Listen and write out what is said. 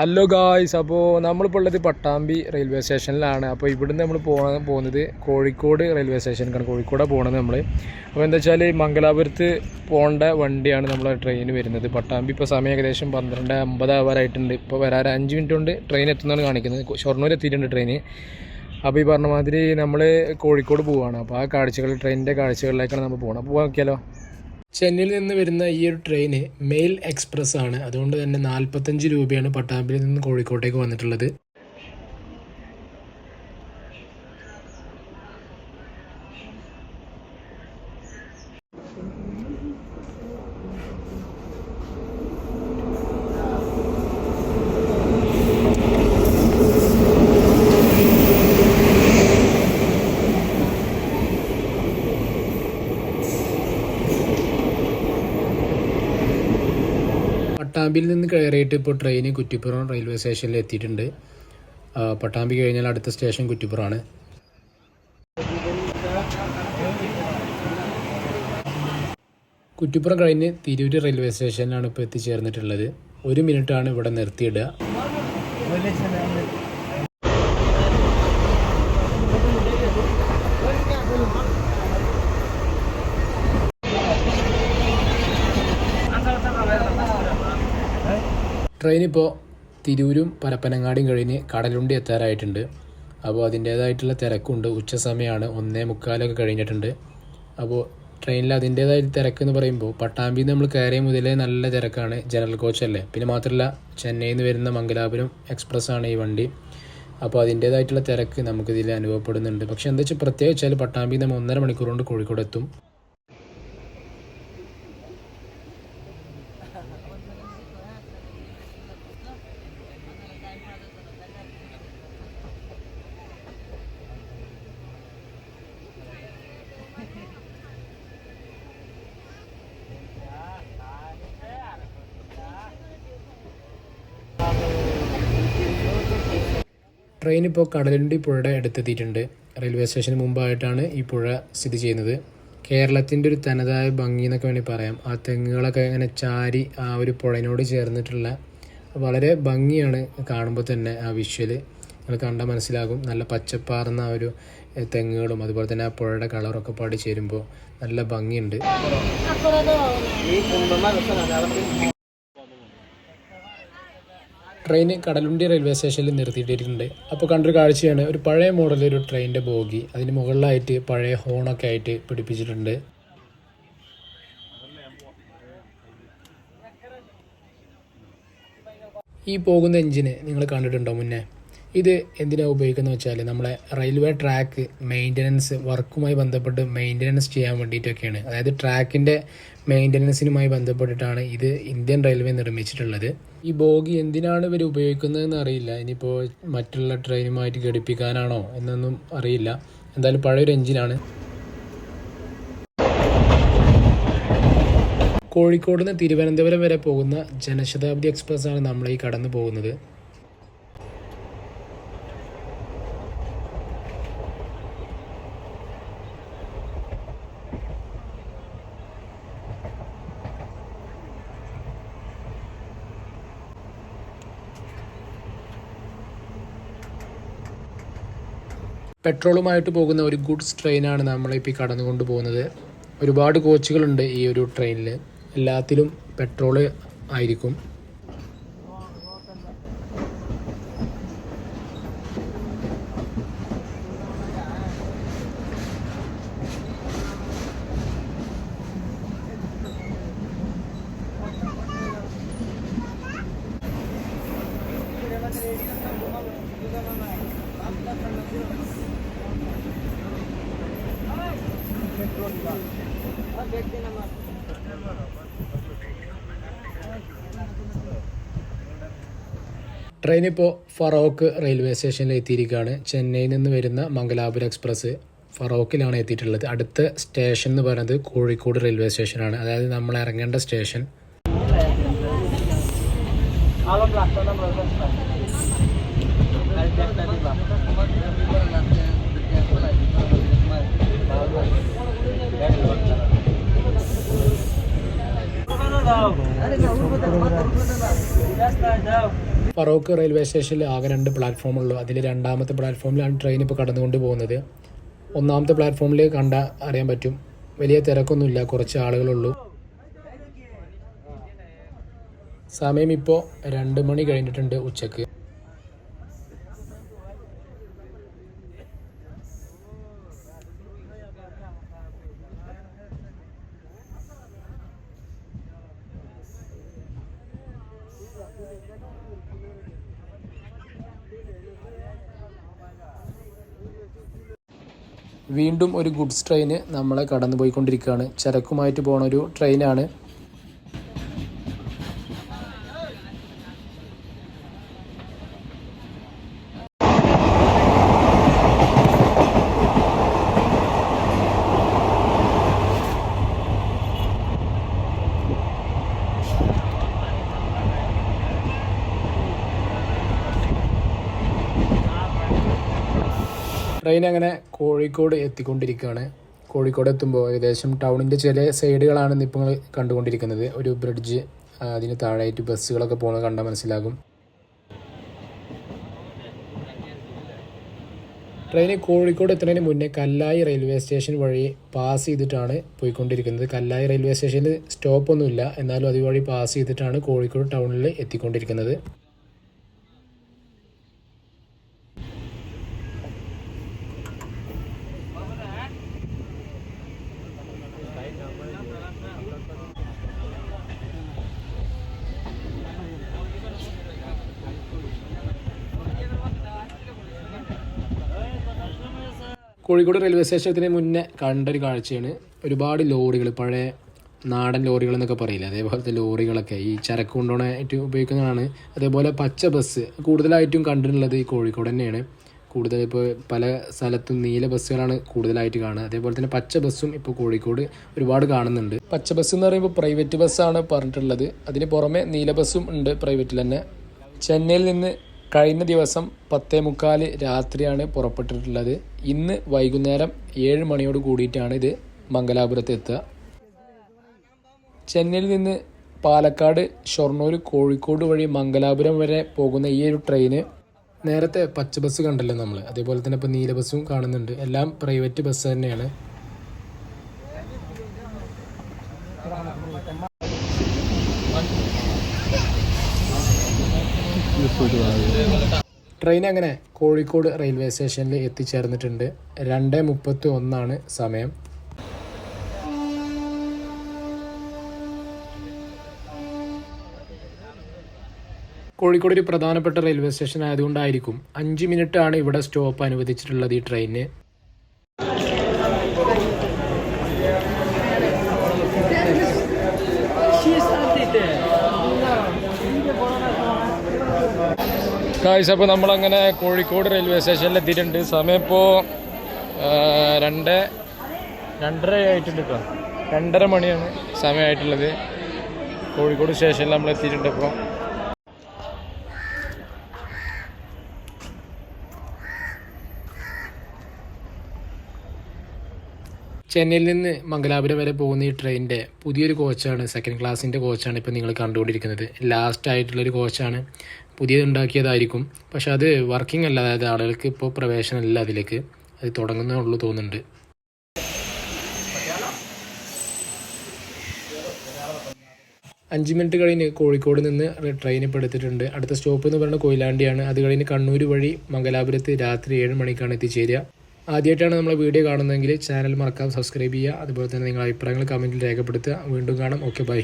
Hello guys അപ്പോൾ നമ്മളിപ്പോൾ ഉള്ളത് പട്ടാമ്പി റെയിൽവേ സ്റ്റേഷനിലാണ് അപ്പോൾ ഇവിടുന്ന് നമ്മൾ പോകാൻ പോകുന്നത് കോഴിക്കോട് റെയിൽവേ സ്റ്റേഷനിലേക്കാണ് കോഴിക്കോടാണ് പോകുന്നത് നമ്മൾ അപ്പോൾ എന്താ വെച്ചാൽ മംഗലാപുരത്ത് പോകേണ്ട വണ്ടിയാണ് നമ്മളെ ട്രെയിൻ വരുന്നത്. പട്ടാമ്പി ഇപ്പോൾ സമയം ഏകദേശം പന്ത്രണ്ട് അമ്പത് ആവാറായിട്ടുണ്ട്. ഇപ്പോൾ വരാൻ അഞ്ച് മിനിറ്റ് കൊണ്ട് ട്രെയിൻ എത്തുന്നതാണ് കാണിക്കുന്നത്. ഷൊർണൂർ എത്തിയിട്ടുണ്ട് ട്രെയിൻ അപ്പോൾ ഈ പറഞ്ഞ മാതിരി നമ്മൾ കോഴിക്കോട് പോവുകയാണ് അപ്പോൾ ആ കാഴ്ചകൾ ട്രെയിനിന്റെ കാഴ്ചകളിലേക്കാണ് നമ്മൾ പോകണം അപ്പോൾ നോക്കിയാലോ? ചെന്നൈയിൽ നിന്ന് വരുന്ന ഈ ഒരു ട്രെയിന് മെയിൽ എക്സ്പ്രസ് ആണ്. അതുകൊണ്ട് തന്നെ നാൽപ്പത്തഞ്ച് രൂപയാണ് പട്ടാമ്പിയിൽ നിന്ന് കോഴിക്കോട്ടേക്ക് വന്നിട്ടുള്ളത്. പട്ടാമ്പിയിൽ നിന്ന് കയറിയിട്ട് ഇപ്പോൾ ട്രെയിൻ കുറ്റിപ്പുറം റെയിൽവേ സ്റ്റേഷനിൽ എത്തിയിട്ടുണ്ട്. പട്ടാമ്പി കഴിഞ്ഞാൽ അടുത്ത സ്റ്റേഷൻ കുറ്റിപ്പുറമാണ് കുറ്റിപ്പുറം കഴിഞ്ഞ് തിരൂര് റെയിൽവേ സ്റ്റേഷനിലാണ് ഇപ്പോൾ എത്തിച്ചേർന്നിട്ടുള്ളത്. ഒരു മിനിറ്റാണ് ഇവിടെ നിർത്തിയിടുക. ട്രെയിൻ ഇപ്പോൾ തിരൂരും പരപ്പനങ്ങാടിയും കഴിഞ്ഞ് കടലുണ്ടി എത്താറായിട്ടുണ്ട്. അപ്പോൾ അതിന്റേതായിട്ടുള്ള തിരക്കുണ്ട്. ഉച്ച സമയമാണ് ഒന്നേ മുക്കാലൊക്കെ കഴിഞ്ഞിട്ടുണ്ട്. അപ്പോൾ ട്രെയിനിൽ അതിന്റേതായ തിരക്ക് എന്ന് പറയുമ്പോൾ പട്ടാമ്പിയിൽ നമ്മൾ കയറിയ മുതലേ നല്ല തിരക്കാണ് ജനറൽ കോച്ചല്ലേ പിന്നെ മാത്രമല്ല ചെന്നൈയിൽ നിന്ന് വരുന്ന മംഗലാപുരം എക്സ്പ്രസ് ആണ് ഈ വണ്ടി. അപ്പോൾ അതിന്റേതായിട്ടുള്ള തിരക്ക് നമുക്കിതിൽ അനുഭവപ്പെടുന്നുണ്ട്. പക്ഷേ എന്താ വെച്ചാൽ പ്രത്യേകിച്ചാൽ പട്ടാമ്പിയിൽ നമ്മൾ ഒന്നര മണിക്കൂർ കൊണ്ട് കോഴിക്കോട് എത്തും. ട്രെയിൻ ഇപ്പോൾ കടലുണ്ടി പുഴയുടെ അടുത്തെത്തിയിട്ടുണ്ട്. റെയിൽവേ സ്റ്റേഷന് മുമ്പായിട്ടാണ് ഈ പുഴ സ്ഥിതി ചെയ്യുന്നത്. കേരളത്തിന്റെ ഒരു തനതായ ഭംഗി എന്നൊക്കെ വേണമെങ്കിൽ പറയാം. ആ തെങ്ങുകളൊക്കെ ഇങ്ങനെ ചാരി ആ ഒരു പുഴയോട് ചേർന്നിട്ടുള്ള വളരെ ഭംഗിയാണ് കാണുമ്പോൾ തന്നെ ആ വിഷ്വൽ നിങ്ങൾ കണ്ടാൽ മനസ്സിലാകും. നല്ല പച്ചപ്പാർന്ന ആ ഒരു തെങ്ങുകളും അതുപോലെ തന്നെ ആ പുഴയുടെ കളറൊക്കെ പാടി ചേരുമ്പോൾ നല്ല ഭംഗിയുണ്ട്. ട്രെയിൻ കടലുണ്ടി റെയിൽവേ സ്റ്റേഷനിൽ നിർത്തിയിട്ടിട്ടുണ്ട് അപ്പോൾ കണ്ടൊരു കാഴ്ചയാണ്. ഒരു പഴയ മോഡലിൽ ഒരു ട്രെയിനിന്റെ ബോഗി അതിന് മുകളിലായിട്ട് പഴയ ഹോണൊക്കെ ആയിട്ട് പിടിപ്പിച്ചിട്ടുണ്ട്. ഈ പോകുന്ന എഞ്ചിന് നിങ്ങൾ കണ്ടിട്ടുണ്ടോ മുന്നേ? ഇത് എന്തിനാണ് ഉപയോഗിക്കുന്നത് വെച്ചാൽ നമ്മളെ റെയിൽവേ ട്രാക്ക് മെയിന്റനൻസ് വർക്കുമായി ബന്ധപ്പെട്ട് മെയിന്റനൻസ് ചെയ്യാൻ വേണ്ടിയിട്ടൊക്കെയാണ്. അതായത് ട്രാക്കിന്റെ മെയിന്റനൻസിനുമായി ബന്ധപ്പെട്ടിട്ടാണ് ഇത് ഇന്ത്യൻ റെയിൽവേ നിർമ്മിച്ചിട്ടുള്ളത്. ഈ ബോഗി എന്തിനാണ് ഇവർ ഉപയോഗിക്കുന്നതെന്ന് അറിയില്ല. ഇനിയിപ്പോൾ മറ്റുള്ള ട്രെയിനുമായിട്ട് ഘടിപ്പിക്കാനാണോ എന്നൊന്നും അറിയില്ല. എന്തായാലും പഴയൊരു എഞ്ചിനാണ്. കോഴിക്കോട് നിന്ന് തിരുവനന്തപുരം വരെ പോകുന്ന ജനശതാബ്ദി എക്സ്പ്രസ് ആണ് നമ്മൾ ഈ കടന്നു പോകുന്നത്. പെട്രോളുമായിട്ട് പോകുന്ന ഒരു ഗുഡ്സ് ട്രെയിനാണ് നമ്മളിപ്പോൾ കടന്നുകൊണ്ട് പോകുന്നത്. ഒരുപാട് കോച്ചുകളുണ്ട് ഈ ഒരു ട്രെയിനിൽ എല്ലാത്തിലും പെട്രോൾ ആയിരിക്കും. ട്രെയിൻ ഇപ്പോൾ ഫറോക്ക് റെയിൽവേ സ്റ്റേഷനിൽ എത്തിയിരിക്കുകയാണ്. ചെന്നൈയിൽ നിന്ന് വരുന്ന മംഗലാപുരം എക്സ്പ്രസ് ഫറോക്കിലാണ് എത്തിയിട്ടുള്ളത്. അടുത്ത സ്റ്റേഷൻ എന്ന് പറയുന്നത് കോഴിക്കോട് റെയിൽവേ സ്റ്റേഷനാണ്. അതായത് നമ്മൾ ഇറങ്ങേണ്ട സ്റ്റേഷൻ. ഫറോക്ക് റെയിൽവേ സ്റ്റേഷനിൽ ആകെ രണ്ട് പ്ലാറ്റ്ഫോമുള്ളൂ അതിൽ രണ്ടാമത്തെ പ്ലാറ്റ്ഫോമിലാണ് ട്രെയിൻ ഇപ്പോൾ കടന്നുകൊണ്ട് പോകുന്നത്. ഒന്നാമത്തെ പ്ലാറ്റ്ഫോമിൽ കണ്ട അറിയാൻ പറ്റും. വലിയ തിരക്കൊന്നുമില്ല. കുറച്ച് ആളുകളുള്ളൂ. സമയം ഇപ്പോൾ രണ്ട് മണി കഴിഞ്ഞിട്ടുണ്ട് ഉച്ചയ്ക്ക്. വീണ്ടും ഒരു ഗുഡ്സ് ട്രെയിൻ നമ്മളെ കടന്നു പോയിക്കൊണ്ടിരിക്കുകയാണ് ചരക്കുമായിട്ട് പോണ ഒരു ട്രെയിനാണ് ട്രെയിൻ അങ്ങനെ കോഴിക്കോട് എത്തിക്കൊണ്ടിരിക്കുകയാണ്. കോഴിക്കോട് എത്തുമ്പോൾ ഏകദേശം ടൗണിന്റെ ചില സൈഡുകളാണ് ഇപ്പോൾ നിങ്ങൾ കണ്ടുകൊണ്ടിരിക്കുന്നത്. ഒരു ബ്രിഡ്ജ് അതിന് താഴെയായിട്ട് ബസ്സുകളൊക്കെ പോകുന്നത് കണ്ടാൽ മനസ്സിലാകും. ട്രെയിൻ കോഴിക്കോട് എത്തുന്നതിന് മുന്നേ കല്ലായി റെയിൽവേ സ്റ്റേഷൻ വഴി പാസ് ചെയ്തിട്ടാണ് പോയിക്കൊണ്ടിരിക്കുന്നത്. കല്ലായി റെയിൽവേ സ്റ്റേഷനിൽ സ്റ്റോപ്പൊന്നുമില്ല. എന്നാലും അതുവഴി പാസ് ചെയ്തിട്ടാണ് കോഴിക്കോട് ടൗണിൽ എത്തിക്കൊണ്ടിരിക്കുന്നത്. കോഴിക്കോട് റെയിൽവേ സ്റ്റേഷനത്തിന് മുന്നേ കണ്ട ഒരു കാഴ്ചയാണ്. ഒരുപാട് ലോറികൾ പഴയ നാടൻ ലോറികൾ എന്നൊക്കെ പറയില്ല? അതേപോലത്തെ ലോറികളൊക്കെ ഈ ചരക്ക് കൊണ്ടുപോകാനായിട്ട് ഉപയോഗിക്കുന്നതാണ്. അതേപോലെ പച്ച ബസ് കൂടുതലായിട്ടും കണ്ടിട്ടുള്ളത് ഈ കോഴിക്കോട് തന്നെയാണ്. കൂടുതൽ ഇപ്പോൾ പല സ്ഥലത്തും നീല ബസ്സുകളാണ് കൂടുതലായിട്ട് കാണുക. അതേപോലെ തന്നെ പച്ച ബസ്സും ഇപ്പോൾ കോഴിക്കോട് ഒരുപാട് കാണുന്നുണ്ട്. പച്ച ബസ് എന്ന് പറയുമ്പോൾ പ്രൈവറ്റ് ബസ്സാണ് പറഞ്ഞിട്ടുള്ളത്. അതിന് പുറമെ നീല ബസ്സും ഉണ്ട് പ്രൈവറ്റിൽ തന്നെ. ചെന്നൈയിൽ നിന്ന് കഴിഞ്ഞ ദിവസം പത്തേ മുക്കാൽ രാത്രിയാണ് പുറപ്പെട്ടിട്ടുള്ളത്. ഇന്ന് വൈകുന്നേരം ഏഴ് മണിയോട് കൂടിയിട്ടാണ് ഇത് മംഗലാപുരത്ത് എത്തുക. ചെന്നൈയിൽ നിന്ന് പാലക്കാട് ഷൊർണൂർ കോഴിക്കോട് വഴി മംഗലാപുരം വരെ പോകുന്ന ഈ ഒരു ട്രെയിന് നേരത്തെ പച്ച ബസ് കണ്ടല്ലോ നമ്മൾ അതേപോലെ തന്നെ ഇപ്പോൾ നീല ബസ്സും കാണുന്നുണ്ട്. എല്ലാം പ്രൈവറ്റ് ബസ് തന്നെയാണ്. ട്രെയിൻ അങ്ങനെ കോഴിക്കോട് റെയിൽവേ സ്റ്റേഷനിൽ എത്തിച്ചേർന്നിട്ടുണ്ട്. രണ്ട് മുപ്പത്തി ഒന്നാണ് സമയം. കോഴിക്കോട് ഒരു പ്രധാനപ്പെട്ട റെയിൽവേ സ്റ്റേഷൻ ആയതുകൊണ്ടായിരിക്കും അഞ്ച് മിനിറ്റ് ആണ് ഇവിടെ സ്റ്റോപ്പ് അനുവദിച്ചിട്ടുള്ളത് ഈ ട്രെയിനിന്. കാഴ്ച അപ്പോൾ നമ്മളങ്ങനെ കോഴിക്കോട് റെയിൽവേ സ്റ്റേഷനിൽ എത്തിയിട്ടുണ്ട്. സമയം ഇപ്പോൾ രണ്ട് രണ്ടര ആയിട്ടുണ്ട് കേട്ടോ രണ്ടര മണിയാണ് സമയമായിട്ടുള്ളത്. കോഴിക്കോട് സ്റ്റേഷനിൽ നമ്മൾ എത്തിയിട്ടുണ്ട് ഇപ്പോൾ ചെന്നൈയിൽ നിന്ന് മംഗലാപുരം വരെ പോകുന്ന ഈ ട്രെയിനിന്റെ പുതിയൊരു കോച്ചാണ് സെക്കൻഡ് ക്ലാസ്സിന്റെ കോച്ചാണ് ഇപ്പോൾ നിങ്ങൾ കണ്ടുകൊണ്ടിരിക്കുന്നത്. ലാസ്റ്റ് ആയിട്ടുള്ളൊരു കോച്ചാണ് പുതിയത് ഉണ്ടാക്കിയതായിരിക്കും പക്ഷെ അത് വർക്കിംഗ് അല്ല. അതായത് ആളുകൾക്ക് ഇപ്പോൾ പ്രവേശനമില്ല അതിലേക്ക്. അത് തുടങ്ങുന്നേ ഉള്ളൂ തോന്നുന്നുണ്ട്. അഞ്ച് മിനിറ്റ് കഴിഞ്ഞ് കോഴിക്കോട് നിന്ന് ട്രെയിൻ ഇപ്പോൾ എടുത്തിട്ടുണ്ട്. അടുത്ത സ്റ്റോപ്പ് എന്ന് പറയുന്നത് കൊയിലാണ്ടിയാണ്. അത് കഴിഞ്ഞ് കണ്ണൂർ വഴി മംഗലാപുരത്ത് രാത്രി ഏഴ് മണിക്കാണ് എത്തിച്ചേരുക. ആദ്യമായിട്ടാണ് നമ്മളെ വീഡിയോ കാണുന്നതെങ്കിൽ ചാനൽ മറക്കാം സബ്സ്ക്രൈബ് ചെയ്യുക. അതുപോലെ തന്നെ നിങ്ങളുടെ അഭിപ്രായങ്ങൾ കമന്റിൽ രേഖപ്പെടുത്തുക. വീണ്ടും കാണാം. Okay bye